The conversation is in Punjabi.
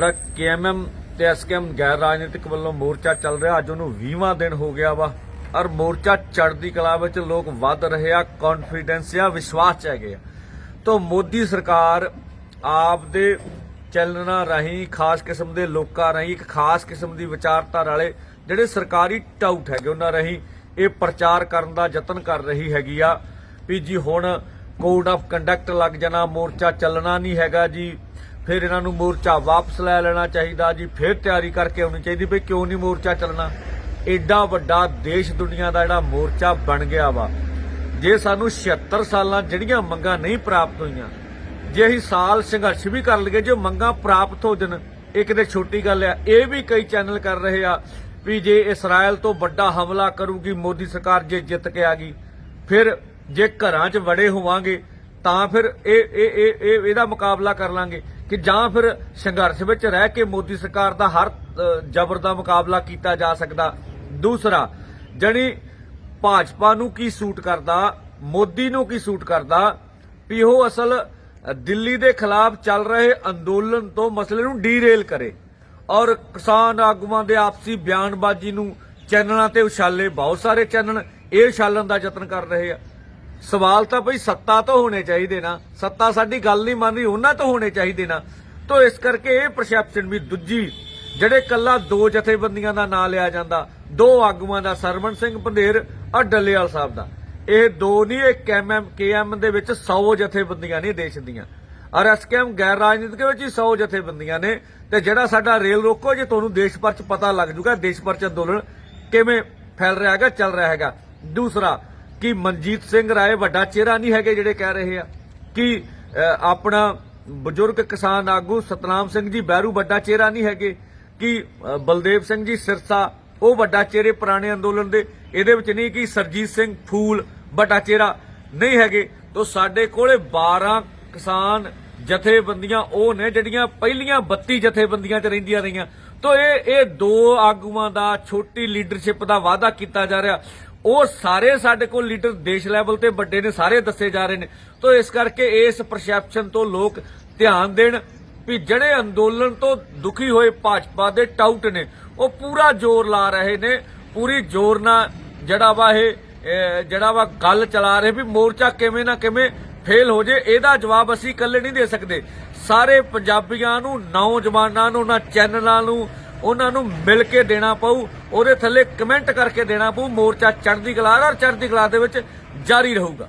ਜਿਹੜਾ ਕੇਐਮਐਮ ਤੇ ਐਸਕੇਐਮ ਗੈਰ ਰਾਜਨੀਤਿਕ ਵੱਲੋਂ ਮੋਰਚਾ ਚੱਲ ਰਿਹਾ, ਅੱਜ ਉਹਨੂੰ 20ਵਾਂ ਦਿਨ ਹੋ ਗਿਆ ਵਾ। ਔਰ ਮੋਰਚਾ ਚੜ੍ਹਦੀ ਕਲਾ ਵਿੱਚ ਲੋਕ ਵੱਧ ਰਹੇ ਆ ਕੌਨਫੀਡੈਂਸ ਆ, ਵਿਸ਼ਵਾਸ ਚ ਹੈਗੇ ਆ। ਤੋਂ ਮੋਦੀ ਸਰਕਾਰ ਆਪ ਦੇ ਚੱਲਣਾ ਰਾਹੀਂ ਖਾਸ ਕਿਸਮ ਦੇ ਲੋਕਾਂ ਰਾਹੀਂ, ਇੱਕ ਖਾਸ ਕਿਸਮ ਦੀ ਵਿਚਾਰਧਾਰਾ ਵਾਲੇ ਜਿਹੜੇ ਸਰਕਾਰੀ ਟਾਊਟ ਹੈਗੇ ਉਹਨਾਂ ਰਾਹੀਂ ਇਹ ਪ੍ਰਚਾਰ ਕਰਨ ਦਾ ਯਤਨ ਕਰ ਰਹੀ ਹੈਗੀ ਆ। ਵੀ ਜੀ ਹੁਣ ਕੋਡ ਆਫ ਕੰਡਕਟ ਲੱਗ ਜਾਣਾ, ਮੋਰਚਾ ਚੱਲਣਾ ਨਹੀਂ ਹੈਗਾ ਜੀ। ਫਿਰ ਇਹਨਾਂ ਨੂੰ ਮੋਰਚਾ ਵਾਪਸ ਲੈ ਲੈਣਾ ਚਾਹੀਦਾ ਜੀ, ਫਿਰ ਤਿਆਰੀ ਕਰਕੇ ਆਉਣੀ ਚਾਹੀਦੀ ਵੀ ਕਿਉਂ ਨਹੀਂ ਮੋਰਚਾ ਚੱਲਣਾ। ਐਡਾ ਵੱਡਾ ਦੇਸ਼ ਦੁਨੀਆ ਦਾ ਜਿਹੜਾ ਮੋਰਚਾ ਬਣ ਗਿਆ ਵਾ। ਜੇ ਸਾਨੂੰ 76 ਸਾਲਾਂ ਜਿਹੜੀਆਂ ਮੰਗਾਂ ਨਹੀਂ ਪ੍ਰਾਪਤ ਹੋਈਆਂ, ਜੇ ਅਸੀਂ ਸਾਲ ਸੰਘਰਸ਼ ਵੀ ਕਰ ਲਈਏ, ਜੇ ਮੰਗਾਂ ਪ੍ਰਾਪਤ ਹੋ ਜਾਣ, ਇਹ ਕਿਤੇ ਛੋਟੀ ਗੱਲ ਆ। ਇਹ ਵੀ ਕਈ ਚੈਨਲ ਕਰ ਰਹੇ ਆ ਵੀ ਜੇ ਇਸਰਾਇਲ ਤੋਂ ਵੱਡਾ ਹਮਲਾ ਕਰੂਗੀ, ਮੋਦੀ ਸਰਕਾਰ ਜੇ ਜਿੱਤ ਕੇ ਆ ਗਈ, ਫਿਰ ਜੇ ਘਰਾਂ 'ਚ ਵੜੇ ਹੋਵਾਂਗੇ, ਤਾਂ ਫਿਰ ਇਹ ਇਹ ਇਹ- ਇਹਦਾ ਮੁਕਾਬਲਾ ਕਰ ਲਾਂਗੇ। ਕਿ ਜਾਂ ਫਿਰ ਸੰਘਰਸ਼ ਵਿੱਚ ਰਹਿ ਕੇ ਮੋਦੀ ਸਰਕਾਰ ਦਾ ਹਰ ਜ਼ਬਰ ਦਾ ਮੁਕਾਬਲਾ ਕੀਤਾ ਜਾ ਸਕਦਾ। ਦੂਸਰਾ, ਜਣੀ ਭਾਜਪਾ ਨੂੰ ਕੀ ਸੂਟ ਕਰਦਾ, ਮੋਦੀ ਨੂੰ ਕੀ ਸੂਟ ਕਰਦਾ, ਵੀ ਉਹ ਅਸਲ ਦਿੱਲੀ ਦੇ ਖਿਲਾਫ ਚੱਲ ਰਹੇ ਅੰਦੋਲਨ ਤੋਂ ਮਸਲੇ ਨੂੰ ਡੀਰੇਲ ਕਰੇ ਔਰ ਕਿਸਾਨ ਆਗੂਆਂ ਦੇ ਆਪਸੀ ਬਿਆਨਬਾਜ਼ੀ ਨੂੰ ਚੈਨਲਾਂ ਤੇ ਉਛਾਲੇ, ਬਹੁਤ ਸਾਰੇ ਚੈਨਲ ਇਹ ਉਛਾਲਣ ਦਾ ਯਤਨ ਕਰ ਰਹੇ ਆ। ਸਵਾਲ ਤਾਂ ਭਈ ਸੱਤਾ ਤੋਂ ਹੋਣੇ ਚਾਹੀਦੇ ਨਾ। ਸੱਤਾ ਸਾਡੀ ਗੱਲ ਨਹੀਂ ਮੰਨ ਰਹੀ ਉਹਨਾਂ ਤੋਂ ਹੋਣੇ ਚਾਹੀਦੇ ਨਾ। ਤੋਂ ਇਸ ਕਰਕੇ ਇਹ ਪਰਸੈਪਸ਼ਨ ਵੀ ਦੂਜੀ, ਜਿਹੜੇ ਕੱਲਾ ਦੋ ਜਥੇਬੰਦੀਆਂ ਦਾ ਨਾਂ ਲਿਆ ਜਾਂਦਾ, ਦੋ ਆਗੂਆਂ ਦਾ, ਸਰਵਣ ਸਿੰਘ ਪੰਧੇਰ ਔਰ ਡੱਲੇਵਾਲ ਸਾਹਿਬ ਦਾ। ਇਹ ਦੋ ਨਹੀਂ ਇਹ ਕੇਐਮ ਕੇਐਮ ਦੇ ਵਿੱਚ 100 ਜਥੇਬੰਦੀਆਂ ਨੇ ਦੇਸ਼ ਦੀਆਂ। ਔਰ ਐਸਕੇਐਮ ਗੈਰ ਰਾਜਨੀਤਿਕ ਵਿੱਚ ਹੀ 100 ਜਥੇਬੰਦੀਆਂ ਨੇ। ਤੇ ਜਿਹੜਾ ਸਾਡਾ ਰੇਲ ਰੋਕੋ, ਜੇ ਤੁਹਾਨੂੰ ਦੇਸ਼ ਭਰ ਚ ਪਤਾ ਲੱਗ ਜੂਗਾ, ਦੇਸ਼ ਭਰ ਚ ਅੰਦੋਲਨ ਕਿਵੇਂ ਫੈਲ ਰਿਹਾ ਹੈਗਾ, ਚੱਲ ਰਿਹਾ ਹੈਗਾ। ਦੂਸਰਾ ਕਿ ਮਨਜੀਤ ਸਿੰਘ ਰਾਏ ਵੱਡਾ ਚਿਹਰਾ ਨਹੀਂ ਹੈਗੇ ਜਿਹੜੇ ਕਹਿ ਰਹੇ ਆ। ਕਿ ਆਪਣਾ ਬਜ਼ੁਰਗ ਕਿਸਾਨ ਆਗੂ ਸਤਨਾਮ ਸਿੰਘ ਜੀ ਬਹਿਰੂ ਵੱਡਾ ਚਿਹਰਾ ਨਹੀਂ ਹੈਗੇ। ਕਿ ਬਲਦੇਵ ਸਿੰਘ ਜੀ ਸਿਰਸਾ, ਉਹ ਵੱਡਾ ਚਿਹਰੇ ਪੁਰਾਣੇ ਅੰਦੋਲਨ ਦੇ। ਇਹਦੇ ਵਿੱਚ ਨਹੀਂ ਕਿ ਸਰਜੀਤ ਸਿੰਘ ਫੂਲ ਵੱਡਾ ਚਿਹਰਾ ਨਹੀਂ ਹੈਗੇ। ਤੋਂ ਸਾਡੇ ਕੋਲੇ 12 ਕਿਸਾਨ ਜਥੇਬੰਦੀਆਂ ਉਹ ਨੇ ਜਿਹੜੀਆਂ ਪਹਿਲੀਆਂ 32 ਜਥੇਬੰਦੀਆਂ 'ਚ ਰਹਿੰਦੀਆਂ ਰਹੀਆਂ। ਤੋਂ ਇਹ ਇਹ ਦੋ ਆਗੂਆਂ ਦਾ, ਛੋਟੀ ਲੀਡਰਸ਼ਿਪ ਦਾ ਵਾਅਦਾ ਕੀਤਾ ਜਾ ਰਿਹਾ। ਉਹ ਸਾਰੇ ਸਾਡੇ ਕੋਲ ਲੀਡਰ ਦੇਸ਼ ਲੈਵਲ ਤੇ ਵੱਡੇ ਨੇ, ਸਾਰੇ ਦੱਸੇ ਜਾ ਰਹੇ ਨੇ। ਤੋਂ ਇਸ ਕਰਕੇ ਇਸ ਪਰਸੈਪਸ਼ਨ ਤੋਂ ਲੋਕ ਧਿਆਨ ਦੇਣ ਵੀ ਜਿਹੜੇ ਅੰਦੋਲਨ ਤੋਂ ਦੁਖੀ ਹੋਏ ਭਾਜਪਾ ਦੇ ਟਾਊਟ ਨੇ, ਉਹ ਪੂਰਾ ਜ਼ੋਰ ਲਾ ਰਹੇ ਨੇ। ਪੂਰੀ ਜ਼ੋਰ ਨਾਲ ਜਿਹੜਾ ਵਾ ਇਹ ਜਿਹੜਾ ਵਾ ਗੱਲ ਚਲਾ ਰਹੇ ਵੀ ਮੋਰਚਾ ਕਿਵੇਂ ਨਾ ਕਿਵੇਂ ਫੇਲ ਹੋ ਜੇ, ਇਹਦਾ ਜਵਾਬ ਅਸੀਂ ਇਕੱਲੇ ਨਹੀਂ ਦੇ ਸਕਦੇ। ਸਾਰੇ ਪੰਜਾਬੀਆਂ ਨੂੰ, ਨੌਜਵਾਨਾਂ ਨੂੰ, ਉਹਨਾਂ ਚੈਨਲਾਂ ਨੂੰ, ਉਹਨਾਂ ਨੂੰ ਮਿਲ ਕੇ ਦੇਣਾ ਪਊ, ਉਹਦੇ ਥੱਲੇ ਕਮੈਂਟ ਕਰਕੇ ਦੇਣਾ ਪਊ, ਮੋਰਚਾ ਚੜ੍ਹਦੀ ਕਲਾ ਔਰ ਚੜ੍ਹਦੀ ਕਲਾ ਦੇ ਵਿੱਚ ਜਾਰੀ ਰਹੂਗਾ।